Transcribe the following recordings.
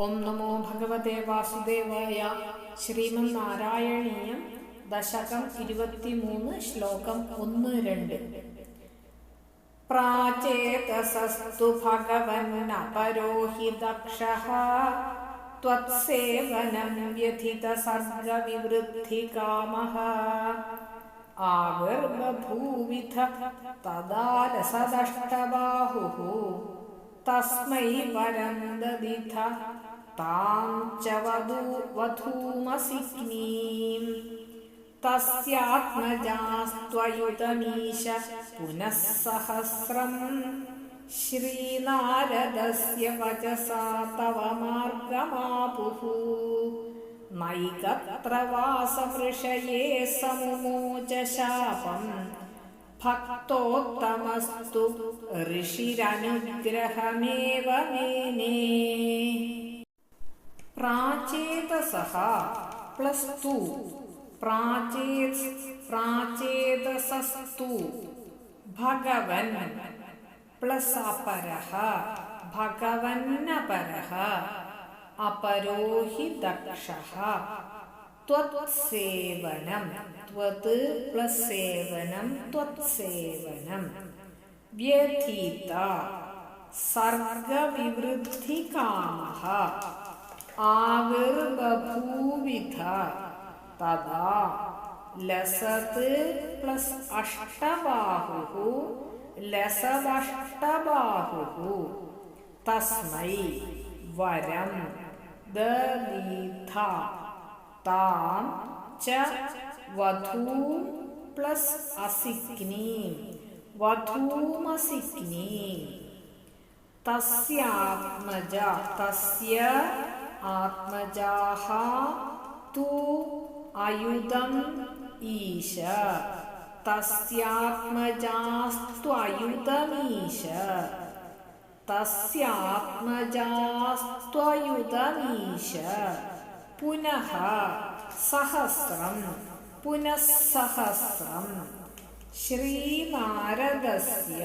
ഓം നമോ ഭഗവതേ വാസുദേവായ ശ്രീമന്നാരായണീയം ദശകം ഇരുപത്തിമൂന്ന് ശ്ലോകം ഒന്ന് രണ്ട് പ്രാചേതസസ്തു ഭഗവന്നപരോഹി ദക്ഷഃ त्वत्सेवनं व्यथितसर्गविवृद्धिकामः आविर्बभूविथ तदा रसदष्टबाहुः तस्मै वरं ददिथ तां च वधू तस्यात्मजास्त्वयुतमीश पुनः सहस्रम् श्रीनारदस्य वचसा तव मार्गमापुः। नैकत्र वासवृषये समुमोच शापम् भक्तोत्तमस्तु ऋषिरनुग्रहमेव मेने। प्राचेतसः प्लस् टु प्राचेत् प्राचेतसस्तु भगवन् പ്ലസ് അപരഹ ഭഗവന്നപരഹ അപരോഹി ദക്ഷഃ ത്വത്സേവനം ത്വത് പ്ലസ് സേവനം ത്വത്സേവനം വ്യഥീത സർഗവിവൃദ്ധികാമഃ ആവിർബഭൂവിധ തഥാ ലസത് പ്ലസ് അഷ്ടബാഹുഃ ലസദഷ്ടബാഹുഃ തസ്മൈ വരം ദദീഥ താം ച വധൂം പ്ലസ് അസിഗ്നീം വധൂമസിഗ്നീം തസ്യാത്മജ തസ്യ ആത്മജാഹ തു അയുധം ഈശ. തസ്യാത്മജാസ്ത്വയുതമീശ തസ്യാത്മജാസ്ത്വയുതമീശ പുനഃ സഹസ്രം പുനഃസഹസ്രം. ശ്രീനാരദസ്യ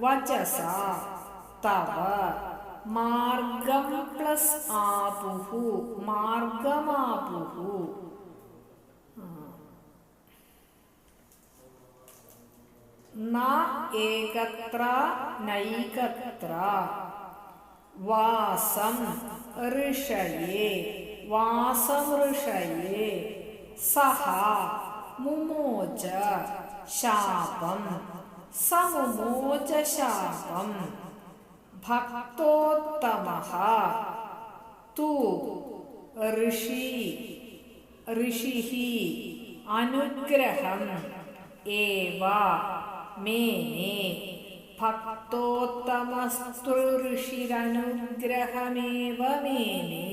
വചസ തവ മാർഗം പ്ലസ് ആപുഹു മാർഗമാപുഹു. ന ഏകത്ര നൈകത്ര. വാസം ഋഷയേ വാസമൃഷയേ സഹ മുമോച ശാപം സമുമോച ശാപം. ഭക്തോത്തമഃ തു ഋഷി ഋഷിഃ അനുഗ്രഹം ഏവ മേനെ ഭക്തോത്തമസ്തുഋഷിരനുഗ്രഹമേവ മേനെ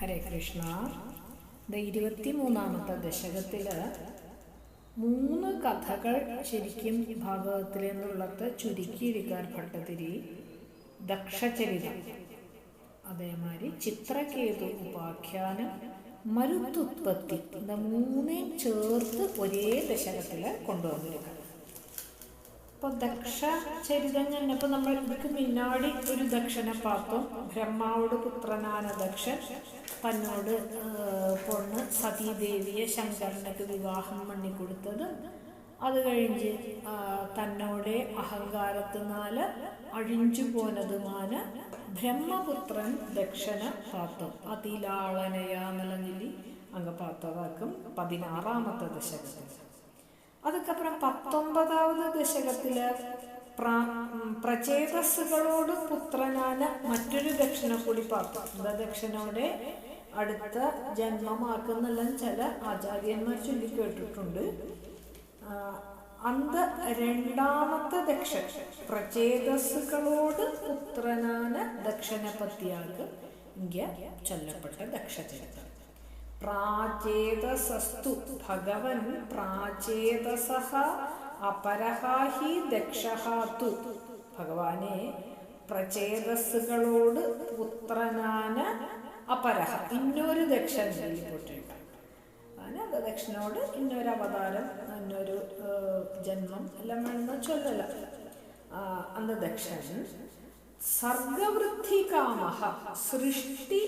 ഹരേ കൃഷ്ണ. ഇരുപത്തി മൂന്നാമത്തെ ദശകത്തിൽ മൂന്ന് കഥകൾ ശരിക്കും ഭാഗവതത്തിൽ നിന്നുള്ളത് ചുരുക്കിയിരിക്കാൻ ഭട്ടതിരി ദക്ഷചരിതം. അതേമാതിരി ചിത്രകേതു ഉപാഖ്യാനം മരുത്തുത്പത്തി എന്ന മൂന്നേം ചേർത്ത് ഒരേ ദശകത്തിൽ കൊണ്ടുവന്നിരിക്കണം അപ്പോൾ ദക്ഷ ചരിതം കഴിഞ്ഞപ്പോൾ നമ്മൾ ഇതിക്ക് മിന്നാടി ഒരു ദക്ഷനെ പാപ്പം ബ്രഹ്മാവോട് പുത്രനാന ദക്ഷൻ തന്നോട് പൊണ്ണ് സതീദേവിയെ ശങ്കരനക്ക് വിവാഹം പണി കൊടുത്തത് അത് കഴിഞ്ഞ് തന്നോടെ അഹങ്കാരത്തിനാല് അഴിഞ്ചു പോനതുമാന ബ്രഹ്മപുത്രൻ ദക്ഷന അതിലാളനയാ അതിലാളനയാന്നലഞ്ഞിലി അങ്ങ് പാത്തതാക്കും പതിനാറാമത്തെ ദശകത്തിൽ അതുക്കപ്പുറം പത്തൊമ്പതാவது ദശകത്തിൽ പ്രചേതസ്സുകളോട് പുത്രനാന മറ്റൊരു ദക്ഷിണ കൂടി പാത്തു ദക്ഷിണയുടെ അടുത്ത ജന്മമാക്കുന്നെല്ലാം ചില ആചാര്യന്മാർ ചൊല്ലിക്കേട്ടിട്ടുണ്ട്. അന്ത രണ്ടാമത്തെ ദക്ഷ പ്രചേതസ്സുകളോട് പുത്രനാന ദക്ഷിണപത്തിയാക്ക് ഇന്ത്യ ചൊല്ലപ്പെട്ട ദക്ഷചരിത്രം. പ്രാചേതസസ്തു ഭഗവൻ പ്രാചേതസഹ അപരഹാഹി ദക്ഷഹാത്തു ഭഗവാനെ പ്രചേതസ്സുകളോട് പുത്രനാന അപരഹ। ഇന്നൊരു ദക്ഷൻ ചൊല്ലിപ്പെട്ടിട്ടുണ്ട് അങ്ങനെ ദക്ഷിണോട് ഇന്നൊരു അവതാരം ഇന്നൊരു ജന്മം എല്ലാം വേണമെന്ന് ചൊല്ലല। അന്ന് ദക്ഷൻ സർഗവൃദ്ധി കാമഹ സൃഷ്ടി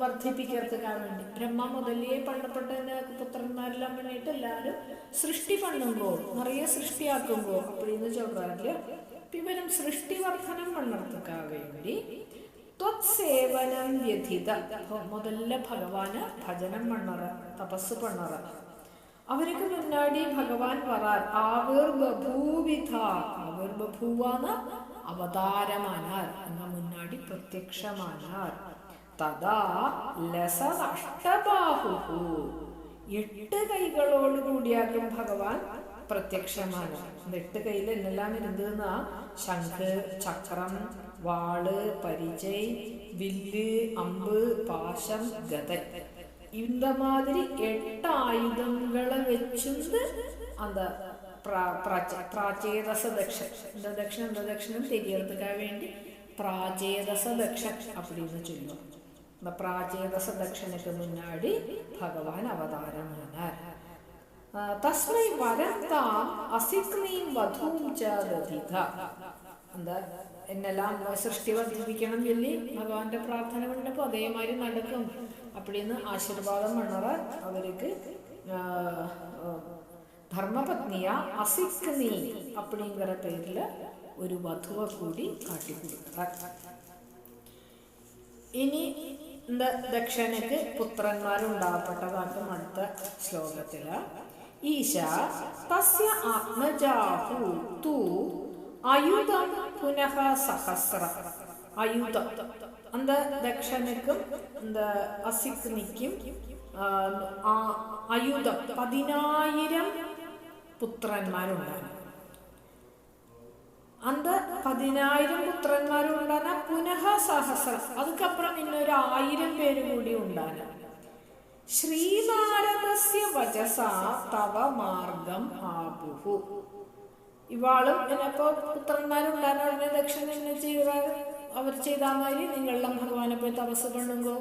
വർദ്ധിപ്പിക്കർക്കാൻ വേണ്ടി ബ്രഹ്മ മുതലേ പണ്ടപ്പെട്ടതിന്റെ പുത്രന്മാരെല്ലാം വേണ്ടിയിട്ട് എല്ലാവരും സൃഷ്ടി പണ്ണുമ്പോൾ നിറയെ സൃഷ്ടിയാക്കുമ്പോൾ അപ്പഴിന്ന് ചോദിക്കാറില്ല ഇവരും സൃഷ്ടി വർധനം പണ്ണർത്തുക്കാൻ വേണ്ടി വ്യഥിത. മുതല ഭഗവാന് ഭജനം പണ്ണറ തപസ് പണ്ണറ അവർക്ക് മുന്നാടി ഭഗവാൻ പറാൻ ആവിർ ബഭൂവിധ ആവിർ ബഭൂവാണ് അവതാരമാനാർ എന്ന മുന്നാടി പ്രത്യക്ഷമാനാർ. തഥാ ലസനഷ്ടബാഹു എട്ട് കൈകളോട് കൂടിയാക്കും ഭഗവാൻ പ്രത്യക്ഷമാണ് இந்த എട്ട് കയ്യിൽ എന്നെല്ലാം ഇരുന്നതെന്നാ ശംഖ് ചക്രം വാള് പരിചയ് വില്ല് അമ്പ് പാശം ഗത இந்த மாதிரி எட்டு ஆயுதங்களை வச்சிருந்து அந்த பிரா- பிராச்ச- பிராச்சேதச தக்ஷன் இந்த தக்ஷன் இந்த தக்ஷணம் தெரியறதுக்காக வேண்டி பிராச்சேதச தக்ஷன் அப்படின்னு சொல்லுவோம் இந்த பிராச்சேதச தக்ஷனுக்கு முன்னாடி பகவான் அவதாரமானார் ആ, തസ്മൈ വരത്താം അസിക്നീം വധൂം ച ദധിത എന്താ എന്നെല്ലാം സൃഷ്ടി വർദ്ധിപ്പിക്കണം ചൊല്ലി ഭഗവാന്റെ പ്രാർത്ഥന കൊണ്ടപ്പോൾ അതേമാതിരി നടക്കും அப்படின்னு ആശീർവാദം പണ്ണറ അവർക്ക് ആ, ആ, ധർമ്മപത്നിയ അസിക്നി அப்படிங்கிற പേരിൽ ഒരു വധുവ കൂടി കാട്ടിക്കൊടുക്കുക ഇനി இந்த ദക്ഷനക്ക് പുത്രന്മാരുണ്ടാകപ്പെട്ടതാക്കും അടുത്ത ശ്ലോകത്തില് ഈശ തസ്യ ആത്മജാഹു തു അയുധം പുനഃ സഹസ്ര അയുധം அந்த ദക്ഷനക്കും இந்த അസിക്നിക്കും ആ അയുധം പതിനായിരം പുത്രന്മാരുണ്ടായിരുന്നു പതിനായിരം പുത്രന്മാരും ഉണ്ടാന പുനഃ സഹസ്രം അതുക്കപ്പുറം ഇന്നൊരു ആയിരം പേര് കൂടി ഉണ്ടാന. ശ്രീനാരദസ്യ വചസ തവ മാർഗം ആപുഹു. ഇവാളും ഇനിയിപ്പോ പുത്രന്മാരുണ്ടാകുന്ന ഉടനെ ദക്ഷിണ എന്നെ ചെയ്ത അവർ ചെയ്താൽ മാതിരി നിങ്ങളെല്ലാം ഭഗവാനെ പോയി തപസ് പണ്ണുങ്കോ.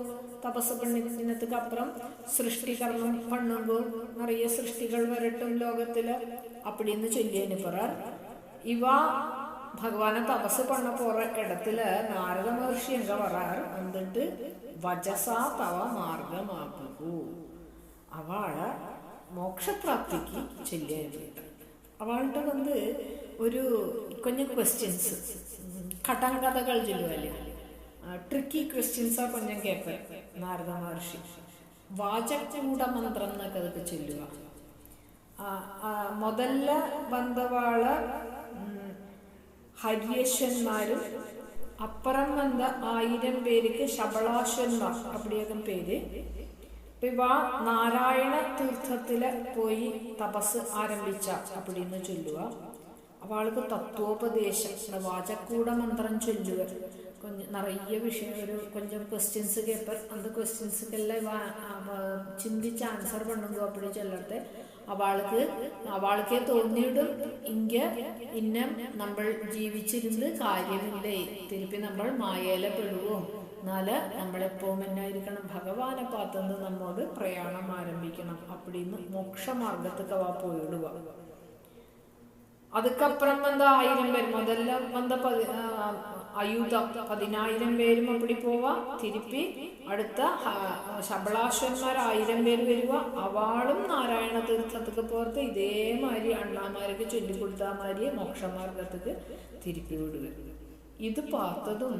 തപസ് പണ്ണിനത്തുക്ക് അപ്പുറം സൃഷ്ടികർമ്മം പണ്ണുങ്കോ. നിറയെ സൃഷ്ടികൾ വരട്ടും ലോകത്തിൽ. അപ്പടിന്ന് ചൊല്ലിയതിന് പുറ. ഇവ ഭഗവാനെ തപസ് പണ പോറ ഇടത്തിൽ നാരദ മഹർഷി എന്താ പറയാറ്? എന്നിട്ട് വജസാ തവ മാർഗമാക്കൂ അവൾ മോക്ഷപ്രാപ്തിക്ക് ചെല്ലുകയാണ്. അവളുടെ വന്ന് ഒരു കൊഞ്ഞം ക്വസ്റ്റ്യൻസ് കടങ്കഥകൾ ചൊല്ലുവല്ലേ? ട്രിക്കി ക്വസ്റ്റ്യൻസാ കൊഞ്ഞം കേപ്പ നാരദ മഹർഷി. വാചകൂട മന്ത്രം എന്നൊക്കെ അതൊക്കെ ചൊല്ലുക ಮೊದಲ ಬಂದವಾಳ ഹര്യശ്വന്മാരും അപ്പുറം വന്ന ആയിരം പേർക്ക് ശബളാശ്വന്മാർ അപ്പടിയൊക്കെ പേര് ഇപ്പൊ ഇവ നാരായണ തീർത്ഥത്തില് പോയി തപസ് ആരംഭിച്ച അപ്പടിന്ന് ചൊല്ലുക അവൾക്ക് തത്വോപദേശം இந்த വാചക്കൂട മന്ത്രം ചൊല്ലുക കൊഞ്ച നിറയെ വിഷയം ഒരു കൊഞ്ചം ക്വസ്റ്റ്യൻസ് കേപ്പർ அந்த ക്വസ്റ്റ്യൻസുക്കെല്ലാം ഇവ അവ ചിന്തിച്ച് ആൻസർ പണ്ണുക അപ്പടി ചൊല്ലട്ടെ അവൾക്ക് അവൾക്കേ തോന്നിയിടും ഇങ്ക ഇന്ന നമ്മൾ ജീവിച്ചിരുന്ന് കാര്യമില്ലേ തിരുപ്പി നമ്മൾ മായയില പെടുവോ എന്നാല് നമ്മളെപ്പോഴും എന്നായിരിക്കണം ഭഗവാനെ പാത്തുനിന്ന് നമ്മോട് പ്രയാണം ആരംഭിക്കണം അപ്പടിന്ന് മോക്ഷമാർഗത്തേക്ക് അവ പോയിടുക அதுக்கப்புறம் வந்து ஆயிரம் பேர் முதல்ல வந்த பதி അയുധം പതിനായിരം പേരും അപ്പടി പോവാ. തിരുപ്പി അടുത്ത ശബളാശ്വന്മാർ ആയിരം പേര് വരിക അവാളും നാരായണ തീർത്ഥത്തൊക്കെ പോർത്ത് ഇതേമാതിരി അണ്ണാമാർക്ക് ചൊല്ലിക്കൊടുത്താ മാതിരി മോക്ഷമാർഗത്തേക്ക് തിരുപ്പി വിടുക. ഇത് പാർത്തതും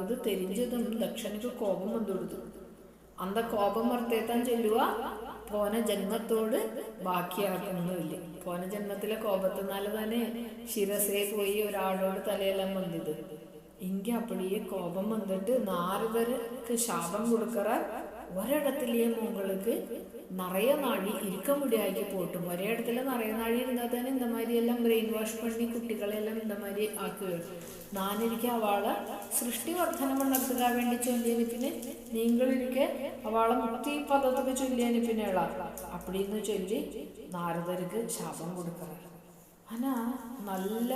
അത് തെരിഞ്ഞതും ദക്ഷനക്ക് കോപം വന്നുകൊടുത്തു. അന്ത കോപം വർത്തേത്താൻ ചൊല്ലുക പോന ജന്മത്തോട് ബാക്കിയാക്കുന്നുമില്ല പോന ജന്മത്തിലെ കോപത്തിനാൽ തന്നെ ശിരസേ പോയി ഒരാളോട് തലയെല്ലാം വന്നത് ഇങ്ക അപ്പടിയെ കോപം വന്നിട്ട് നാരദർക്ക് ശാപം കൊടുക്കറ ഒരിടത്തിലെ உங்களுக்கு நிறைய நாடி இருக்க முடியாக்கி போட்டும் ஒரே இடத்துல நிறைய நாடி இருந்தால் தானே இந்த மாதிரி எல்லாம் பிரெயின் வாஷ் பண்ணி குட்டிகளை எல்லாம் இந்த மாதிரி ஆக்குவேன் நான் இருக்க அவளை സൃഷ്ടി വർധനം നടത്തുക വേണ്ടി ചൊല്ലിയനിപ്പിന് നിങ്ങളിരിക്കെ അവളെ മുക്തി പദത്തൊക്കെ ചൊല്ലിയനിപ്പിനുള്ള അപ്പടിന്ന് ചൊല്ലി നാരദർക്ക് ശാപം കൊടുക്കുക അനാ നല്ല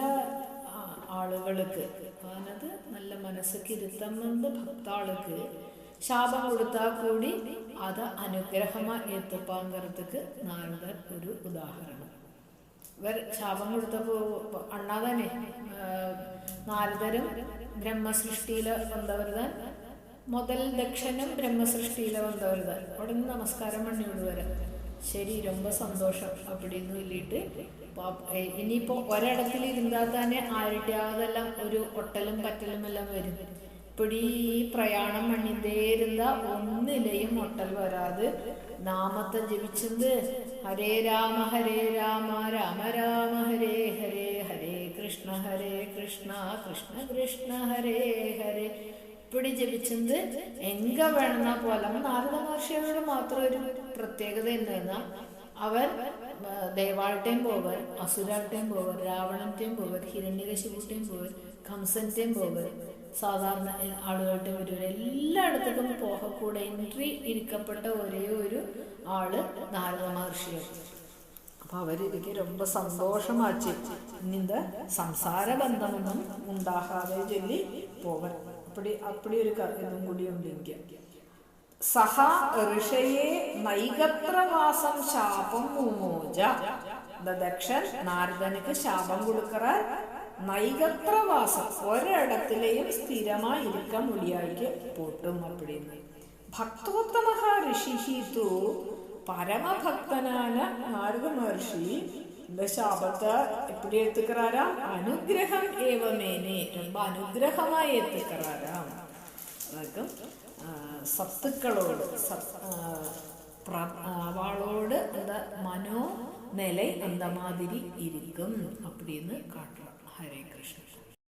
ആ, ആളുകൾക്ക് മനത് നല്ല മനസ്സുക്ക് ഇരുത്തമെന്ന് ഭക്താൾക്ക്. ശാപം കൊടുത്താൽ കൂടി അത് അനുഗ്രഹമായി എത്തുപ്പാങ്കറത്തുക്ക് നാരദർ ഒരു ഉദാഹരണം. ഇവർ ശാപം കൊടുത്തപ്പോ അണ്ണാതനെ നാരദരും ബ്രഹ്മസൃഷ്ടിയിൽ വന്നവരുതാൻ മുതൽ ദക്ഷനും ബ്രഹ്മസൃഷ്ടിയിൽ വന്നവരുതാൻ. ഉടനെ നമസ്കാരം പണി വിടുവരാം ശരി രൊമ്പ സന്തോഷം. അപ്പിടിന്ന് ചൊല്ലിയിട്ട് ഇനിയിപ്പോ ഒരിടത്തിൽ ഇരുന്നാൽ തന്നെ ആരുടെയാതെല്ലാം ഒരു ഒട്ടലും പറ്റലും എല്ലാം വരും. ഇപ്പടി ഈ പ്രയാണം മണ്ണിന്തേ ഇരുന്ന ഒന്നിലെയും ഒട്ടൽ വരാതെ. നാമത്തെ ജപിച്ചത് ഹരേ രാമ ഹരേ രാമ രാമ രാമ ഹരേ ഹരേ ഹരേ കൃഷ്ണ ഹരേ കൃഷ്ണ കൃഷ്ണ കൃഷ്ണ ഹരേ ഹരേ. ഇപ്പടി ജപിച്ചത് എങ്ക വേണമെന്ന പോലെ. നാരദ മഹർഷിയോട് മാത്രം ഒരു പ്രത്യേകത എന്താ? അവർ ദേവാളത്തെയും പോവർ അസുരാളത്തെയും പോവർ രാവണത്തെയും പോവർ ഹിരണ്യകശിപുത്തെയും പോവർ കംസന്റെയും പോവർ സാധാരണ ആളുകളുടെ ഒരു എല്ലായിടത്തേക്കും പോകക്കൂടെ എൻട്രി ഇരിക്കപ്പെട്ട ഒരേ ഒരു ആൾ നാരദ മഹർഷിയാണ് അപ്പൊ അവരിക്ക് ரொம்ப സന്തോഷമാച്ചു നിന്ത സംസാര ബന്ധമൊന്നും ഉണ്ടാകാതെ ചൊല്ലി പോവൻ. അപ്പടി അപ്പടി ഒരു ഇതും കൂടി ഉണ്ട് എനിക്ക്. സഹ ഋഷയെ നൈകത്രവാസം ശാപം മുമോജ ദക്ഷൻ നാരദനക്ക് ശാപം കൊടുക്കറ. നൈകത്രവാസം ഒരിടത്തിലെയും സ്ഥിരമായിരിക്കാൻ മുടിയായിക്ക് പൊട്ടും അപ്പിടിന്ന്. ഭക്തോത്തമ ഋഷി തു പരമഭക്തനാണ് നാരദ മഹർഷി. ശാപത്തെ சாபத்தை എത്തിക്കറാരാം അനുഗ്രഹം ഏവമേനെ. ஏவமேனே ரொம்ப സത്തുക്കളോട് അവളോട് എന്താ മനോ നില அந்த மாதிரி இருக்கும் அப்படின்னு காட்டுறான் ஹரே கிருஷ்ணன்